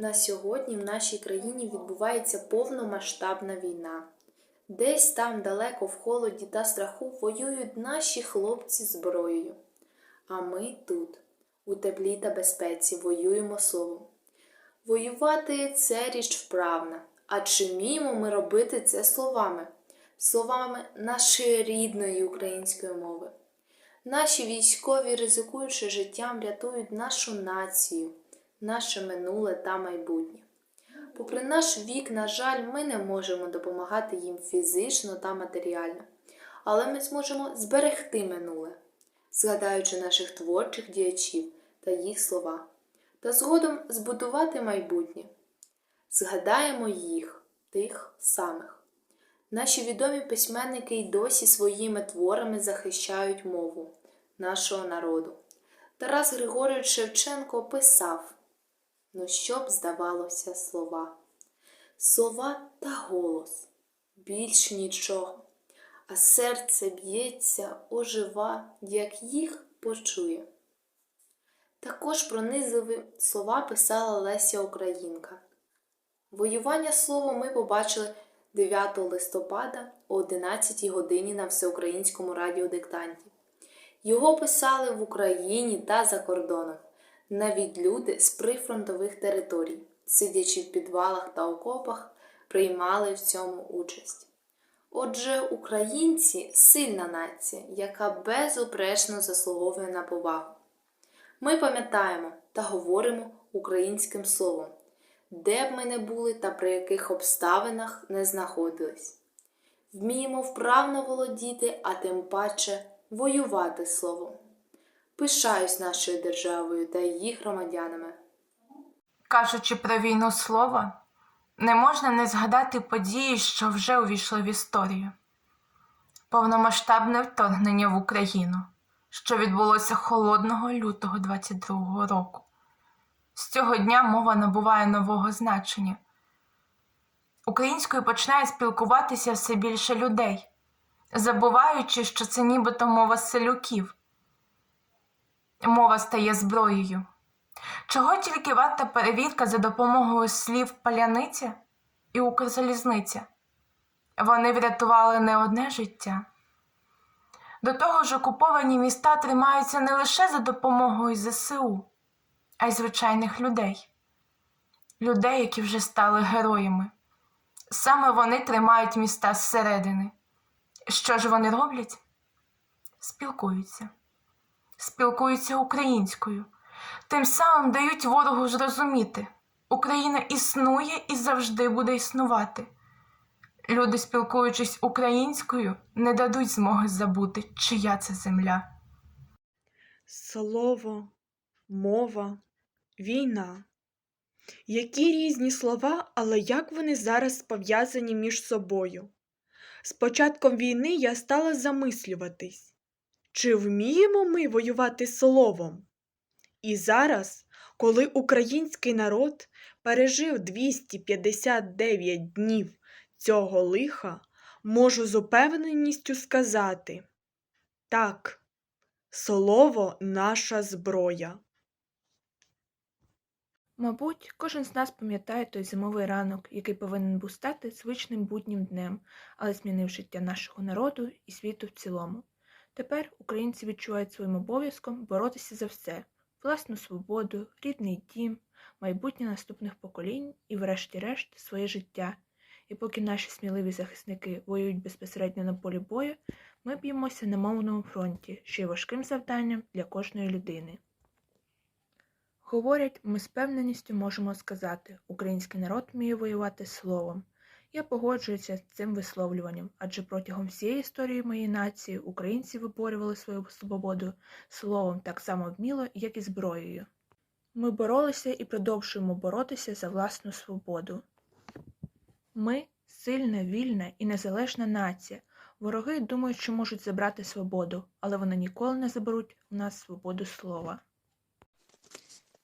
На сьогодні в нашій країні відбувається повномасштабна війна. Десь там далеко в холоді та страху воюють наші хлопці зброєю. А ми тут, у теплі та безпеці, воюємо словом. Воювати це річ вправна. А чи вміємо ми робити це словами? Словами нашої рідної української мови. Наші військові, ризикуючи життям, рятують нашу націю, наше минуле та майбутнє. Попри наш вік, на жаль, ми не можемо допомагати їм фізично та матеріально, але ми зможемо зберегти минуле, згадаючи наших творчих діячів та їх слова, та згодом збудувати майбутнє. Згадаємо їх, тих самих. Наші відомі письменники й досі своїми творами захищають мову нашого народу. Тарас Григорович Шевченко писав: Ну, що б здавалося слова, слова та голос, більш нічого, а серце б'ється, ожива, як їх почує. Також пронизливі слова писала Леся Українка. Воювання словом ми побачили 9 листопада о 11 годині на всеукраїнському радіодиктанті. Його писали в Україні та за кордоном, навіть люди з прифронтових територій, сидячи в підвалах та окопах, приймали в цьому участь. Отже, українці сильна нація, яка безупречно заслуговує на повагу. Ми пам'ятаємо та говоримо українським словом, де б ми не були та при яких обставинах не знаходились. Вміємо вправно володіти, а тим паче воювати словом. Пишаюсь нашою державою та її громадянами. Кажучи про війну слова, не можна не згадати події, що вже увійшли в історію. Повномасштабне вторгнення в Україну, що відбулося холодного лютого 22-го року. З цього дня мова набуває нового значення. Українською починає спілкуватися все більше людей, забуваючи, що це нібито мова селюків. Мова стає зброєю. Чого тільки варта перевірка за допомогою слів паляниця і Укрзалізниця? Вони врятували не одне життя. До того ж, окуповані міста тримаються не лише за допомогою ЗСУ, а й звичайних людей, людей, які вже стали героями. Саме вони тримають міста зсередини. Що ж вони роблять? Спілкуються, спілкуються українською тим самим дають ворогу зрозуміти, Україна існує і завжди буде існувати. Люди, спілкуючись українською, не дадуть змоги забути, чия це земля. Слово, мова, війна. Які різні слова, але як вони зараз пов'язані між собою? З початком війни я стала замислюватись, чи вміємо ми воювати словом? І зараз, коли український народ пережив 259 днів цього лиха, можу з упевненістю сказати так, слово наша зброя. Мабуть, кожен з нас пам'ятає той зимовий ранок, який повинен був стати звичним буднім днем, але змінив життя нашого народу і світу в цілому. Тепер українці відчувають своїм обов'язком боротися за все власну свободу, рідний дім, майбутнє наступних поколінь і, врешті-решт, своє життя. І поки наші сміливі захисники воюють безпосередньо на полі бою, ми б'ємося на мовному фронті, що є важким завданням для кожної людини. Говорять, ми з певненістю можемо сказати, український народ вміє воювати словом. Я погоджуюся з цим висловлюванням, адже протягом всієї історії моєї нації українці виборювали свою свободу словом так само вміло, як і зброєю. Ми боролися і продовжуємо боротися за власну свободу. Ми сильна, вільна і незалежна нація. Вороги думають, що можуть забрати свободу, але вони ніколи не заберуть у нас свободу слова.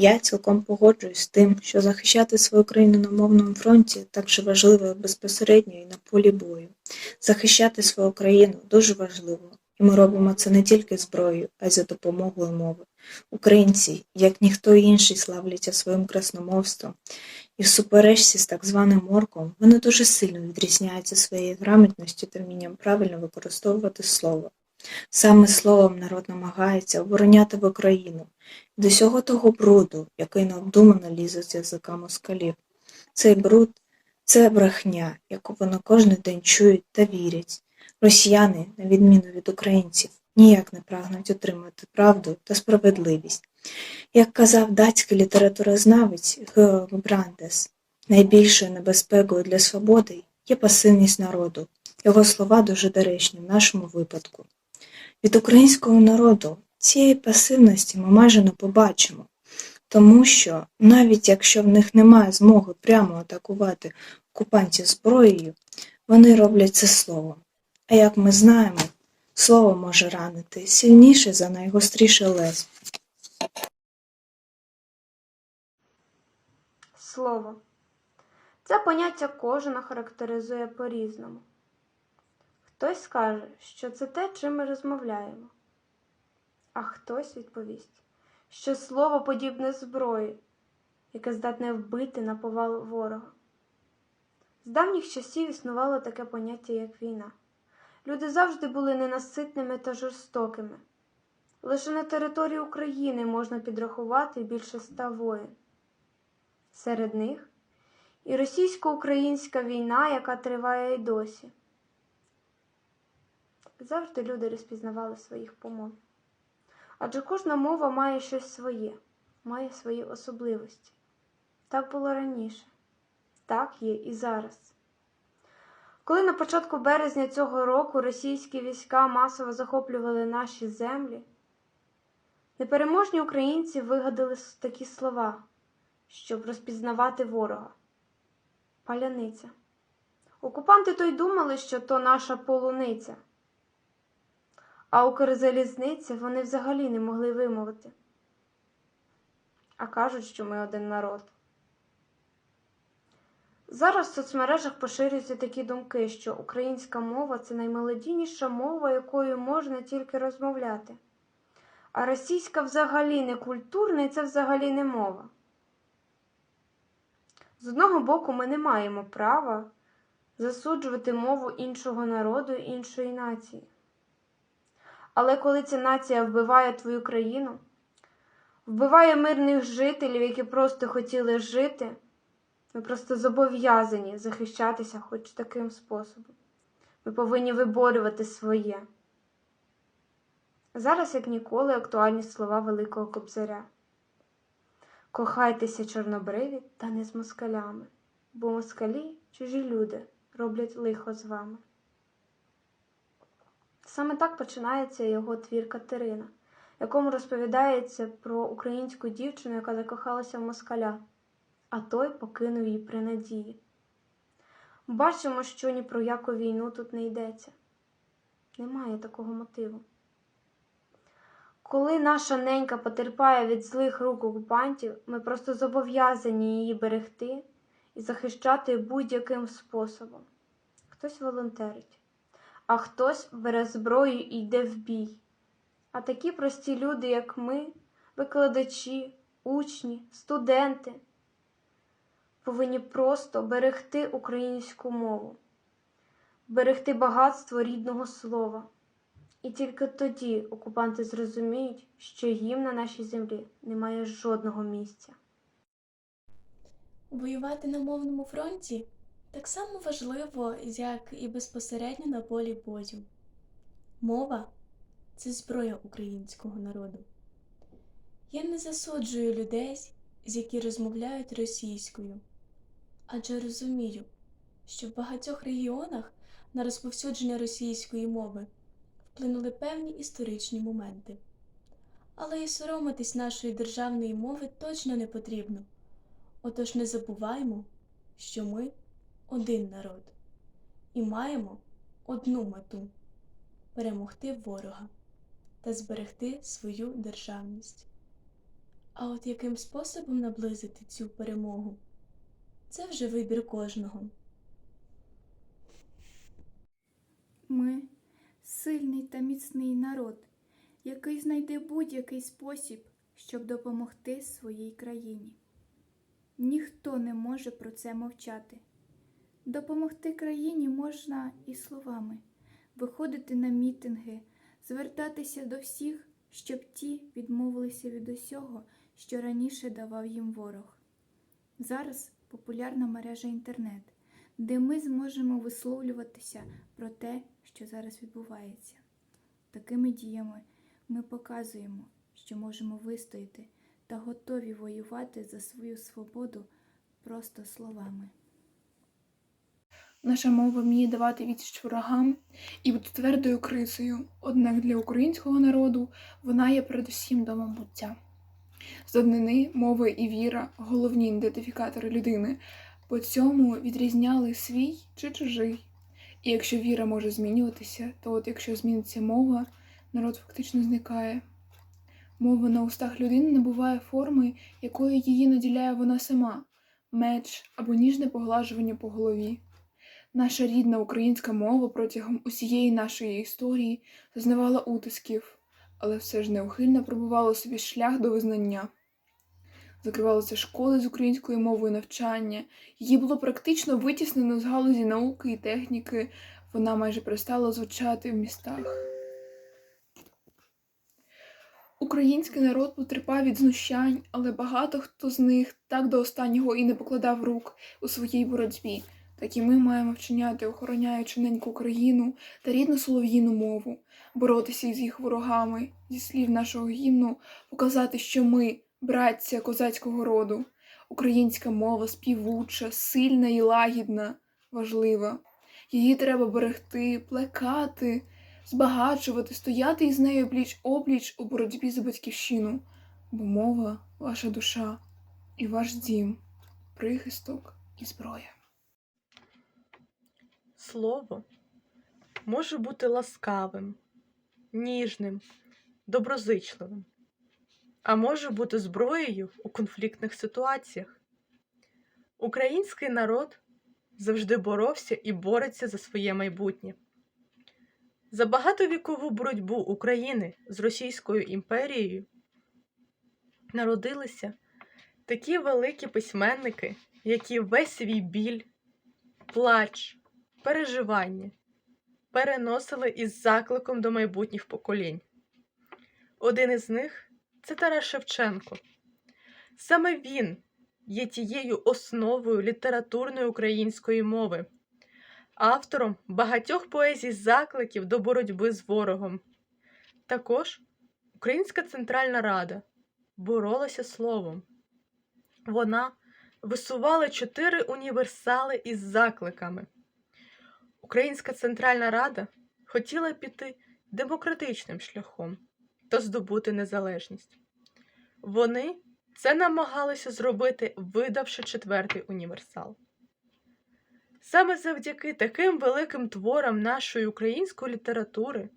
Я цілком погоджуюсь з тим, що захищати свою країну на мовному фронті так же важливо безпосередньо і на полі бою. Захищати свою країну дуже важливо, і ми робимо це не тільки зброєю, а й за допомогою мови. Українці, як ніхто інший, славляться своїм красномовством, І в суперечці з так званим орком вони дуже сильно відрізняються своєю грамотністю та вмінням правильно використовувати слово. Саме словом народ намагається обороняти в Україну від усього того бруду, який необдумано лізе з язика москалів. Цей бруд це брехня, яку вони кожен день чують та вірять. Росіяни, на відміну від українців, ніяк не прагнуть отримати правду та справедливість. Як казав датський літературознавець Георг Брандес, найбільшою небезпекою для свободи є пасивність народу. Його слова дуже доречні в нашому випадку. Від українського народу цієї пасивності ми майже не побачимо, тому що навіть якщо в них немає змоги прямо атакувати окупантів зброєю, вони роблять це словом. А як ми знаємо, слово може ранити сильніше за найгостріше лезо. Слово. Це поняття кожен характеризує по-різному. Хтось скаже, що це те, чим ми розмовляємо, а хтось відповість, що слово подібне зброї, яке здатне вбити на повал ворога. З давніх часів існувало таке поняття, як війна. Люди завжди були ненаситними та жорстокими. Лише на території України можна підрахувати більше ста воїн. Серед них і російсько-українська війна, яка триває й досі. Завжди люди розпізнавали своїх по мові. Адже кожна мова має щось своє, має свої особливості. Так було раніше, так є і зараз. Коли на початку березня цього року російські війська масово захоплювали наші землі, непереможні українці вигадали такі слова щоб розпізнавати ворога. Паляниця. Окупанти то й думали, що то наша полуниця, а Укрзалізниця вони взагалі не могли вимовити. А кажуть, що ми один народ. Зараз в соцмережах поширюються такі думки, що українська мова це наймелодійніша мова, якою можна тільки розмовляти. А російська взагалі не культурна і це взагалі не мова. З одного боку, ми не маємо права засуджувати мову іншого народу іншої нації. Але коли ця нація вбиває твою країну, вбиває мирних жителів, які просто хотіли жити, ми просто зобов'язані захищатися хоч таким способом. Ми повинні виборювати своє. Зараз, як ніколи, актуальні слова Великого Кобзаря. Кохайтеся чорнобриві та не з москалями, бо москалі чужі люди роблять лихо з вами. Саме так починається його твір Катерина, якому розповідається про українську дівчину, яка закохалася в москаля, а той покинув її при надії. Бачимо, що ні про яку війну тут не йдеться. Немає такого мотиву. Коли наша ненька потерпає від злих рук окупантів, ми просто зобов'язані її берегти і захищати будь-яким способом. Хтось волонтерить, а хтось бере зброю і йде в бій. А такі прості люди, як ми, викладачі, учні, студенти, повинні просто берегти українську мову, берегти багатство рідного слова. І тільки тоді окупанти зрозуміють, що їм на нашій землі немає жодного місця. Воювати на мовному фронті так само важливо, як і безпосередньо на полі бою. Мова це зброя українського народу. Я не засуджую людей, з які розмовляють російською, адже розумію, що в багатьох регіонах на розповсюдження російської мови вплинули певні історичні моменти. Але і соромитись нашої державної мови точно не потрібно. Отож не забуваймо, що ми один народ і маємо одну мету перемогти ворога та зберегти свою державність. А от яким способом наблизити цю перемогу це вже вибір кожного. Ми сильний та міцний народ, який знайде будь-який спосіб, щоб допомогти своїй країні. ніхто не може про це мовчати. Допомогти країні можна і словами, виходити на мітинги, звертатися до всіх, щоб ті відмовилися від усього, що раніше давав їм ворог. Зараз популярна мережа інтернет, де ми зможемо висловлюватися про те, що зараз відбувається. Такими діями ми показуємо, що можемо вистояти та готові воювати за свою свободу просто словами. Наша мова вміє давати відсіч ворогам і бути твердою крисою, однак для українського народу вона є передусім домом буття. З однини мова і віра головні ідентифікатори людини, по цьому відрізняли свій чи чужий. І якщо віра може змінюватися, то от якщо зміниться мова, народ фактично зникає. Мова на устах людини набуває форми, якою її наділяє вона сама меч або ніжне поглажування по голові. Наша рідна українська мова протягом усієї нашої історії зазнавала утисків, але все ж неухильно пробувала собі шлях до визнання. Закривалися школи з українською мовою навчання, її було практично витіснено з галузі науки і техніки, вона майже перестала звучати в містах. Український народ потерпав від знущань, але багато хто з них так до останнього і не покладав рук у своїй боротьбі. Так і ми маємо вчиняти, охороняючи неньку країну та рідну солов'їну мову, боротися із їх ворогами, зі слів нашого гімну, показати, що ми, браття козацького роду, українська мова співуча, сильна і лагідна, важлива. Її треба берегти, плекати, збагачувати, стояти із нею пліч опліч у боротьбі за батьківщину, бо мова ваша душа і ваш дім, прихисток і зброя. Слово може бути ласкавим, ніжним, доброзичливим, а може бути зброєю у конфліктних ситуаціях. Український народ завжди боровся і бореться за своє майбутнє. За багатовікову боротьбу України з Російською імперією народилися такі великі письменники, які весь свій біль, плач, переживання переносили із закликом до майбутніх поколінь. Один із них це Тарас Шевченко. Саме він є тією основою літературної української мови, автором багатьох поезій закликів до боротьби з ворогом. Також Українська Центральна Рада боролася словом. Вона висувала чотири універсали із закликами. Українська Центральна Рада хотіла піти демократичним шляхом та здобути незалежність. Вони це намагалися зробити, видавши четвертий універсал. Саме завдяки таким великим творам нашої української літератури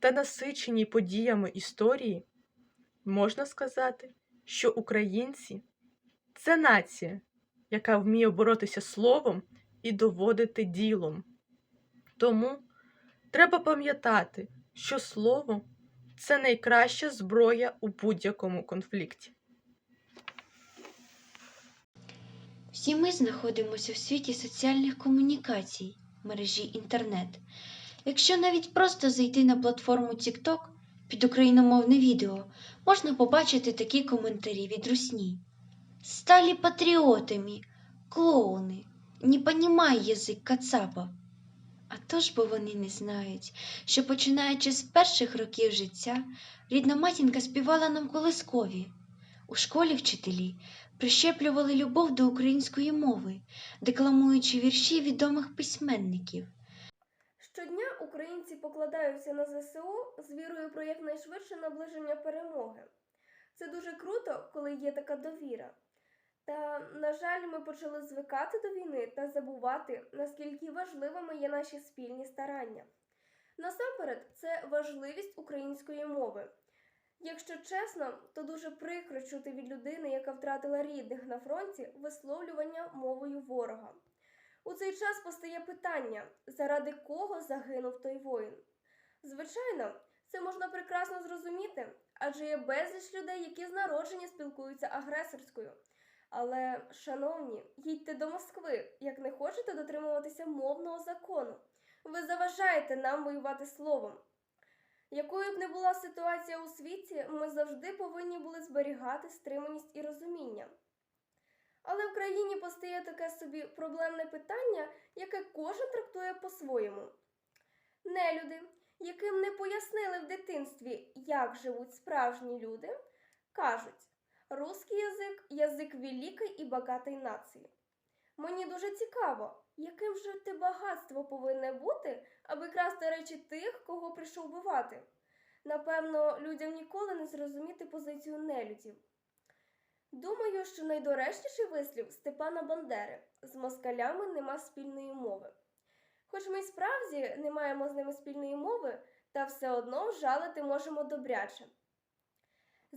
та насиченій подіями історії можна сказати, що українці це нація, яка вміє боротися словом і доводити ділом. Тому треба пам'ятати, що слово це найкраща зброя у будь-якому конфлікті. Всі ми знаходимося в світі соціальних комунікацій, мережі інтернет. Якщо навіть просто зайти на платформу TikTok під україномовне відео, можна побачити такі коментарі від русні. Стали патріотами, клоуни, не понімай язик кацапа. А то ж бо вони не знають, що починаючи з перших років життя, рідна матінка співала нам колискові. У школі вчителі прищеплювали любов до української мови, декламуючи вірші відомих письменників. Щодня українці покладаються на ЗСУ з вірою про якнайшвидше наближення перемоги. Це дуже круто, коли є така довіра. Та, на жаль, ми почали звикати до війни та забувати, наскільки важливими є наші спільні старання. Насамперед, це важливість української мови. Якщо чесно, то дуже прикро чути від людини, яка втратила рідних на фронті, висловлювання мовою ворога. У цей час постає питання, заради кого загинув той воїн. Звичайно, це можна прекрасно зрозуміти, адже є безліч людей, які з народження спілкуються агресорською. Але, шановні, їдьте до Москви, як не хочете дотримуватися мовного закону. Ви заважаєте нам воювати словом. Якою б не була ситуація у світі, ми завжди повинні були зберігати стриманість і розуміння. Але в країні постає таке собі проблемне питання, яке кожен трактує по-своєму. Нелюди, яким не пояснили в дитинстві, як живуть справжні люди, кажуть, русський язик язик великої і багатої нації. Мені дуже цікаво, яким же те багатство повинне бути, аби красти речі тих, кого прийшов бувати. Напевно, людям ніколи не зрозуміти позицію нелюдів. Думаю, що найдоречніший вислів Степана Бандери з москалями нема спільної мови. Хоч ми справді не маємо з ними спільної мови, та все одно жалити можемо добряче.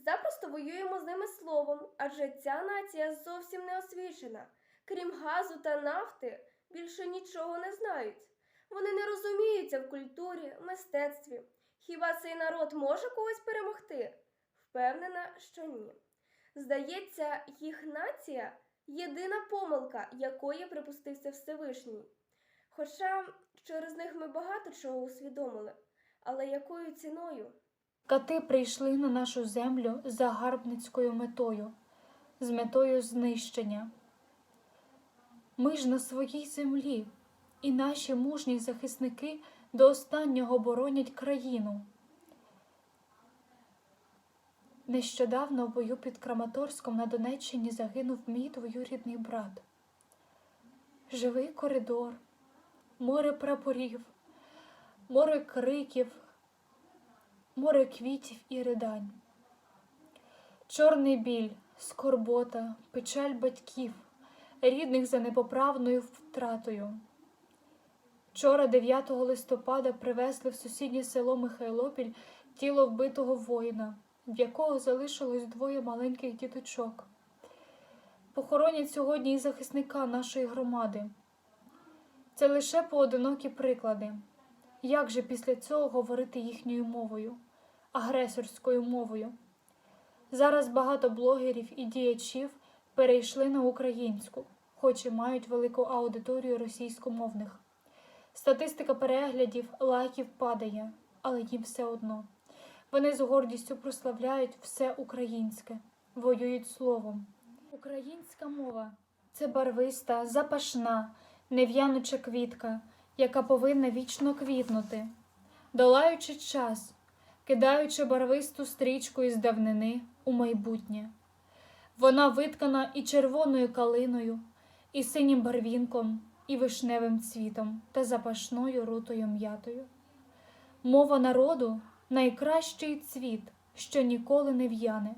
Запросто воюємо з ними словом, адже ця нація зовсім не освічена. Крім газу та нафти, більше нічого не знають. Вони не розуміються в культурі, мистецтві. Хіба цей народ може когось перемогти? Впевнена, що ні. Здається, їх нація єдина помилка, якої припустився Всевишній. Хоча через них ми багато чого усвідомили, але якою ціною? Кати прийшли на нашу землю загарбницькою метою, з метою знищення. Ми ж на своїй землі, і наші мужні захисники до останнього боронять країну. Нещодавно в бою під Краматорськом на Донеччині загинув мій двоюрідний брат. Живий коридор, море прапорів, море криків, море квітів і ридань. Чорний біль, скорбота, печаль батьків, рідних за непоправною втратою. Вчора, 9 листопада, привезли в сусіднє село Михайлопіль тіло вбитого воїна, в якого залишилось двоє маленьких діточок. Похоронять сьогодні і захисника нашої громади. Це лише поодинокі приклади. Як же після цього говорити їхньою мовою, агресорською мовою? Зараз багато блогерів і діячів перейшли на українську, хоч і мають велику аудиторію російськомовних. Статистика переглядів, лайків падає, але їм все одно. Вони з гордістю прославляють все українське, воюють словом. Українська мова це барвиста, запашна, нев'януча квітка, яка повинна вічно квітнути, долаючи час, кидаючи барвисту стрічку із давнини у майбутнє. Вона виткана і червоною калиною, і синім барвінком, і вишневим цвітом та запашною рутою м'ятою. Мова народу найкращий цвіт, що ніколи не в'яне,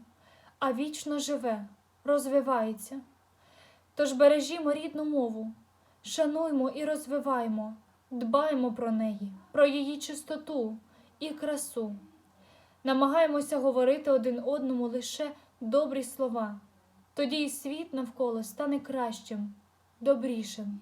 а вічно живе, розвивається. Тож бережімо рідну мову, шануймо і розвиваймо, дбаймо про неї, про її чистоту і красу. Намагаємося говорити один одному лише добрі слова, тоді і світ навколо стане кращим, добрішим.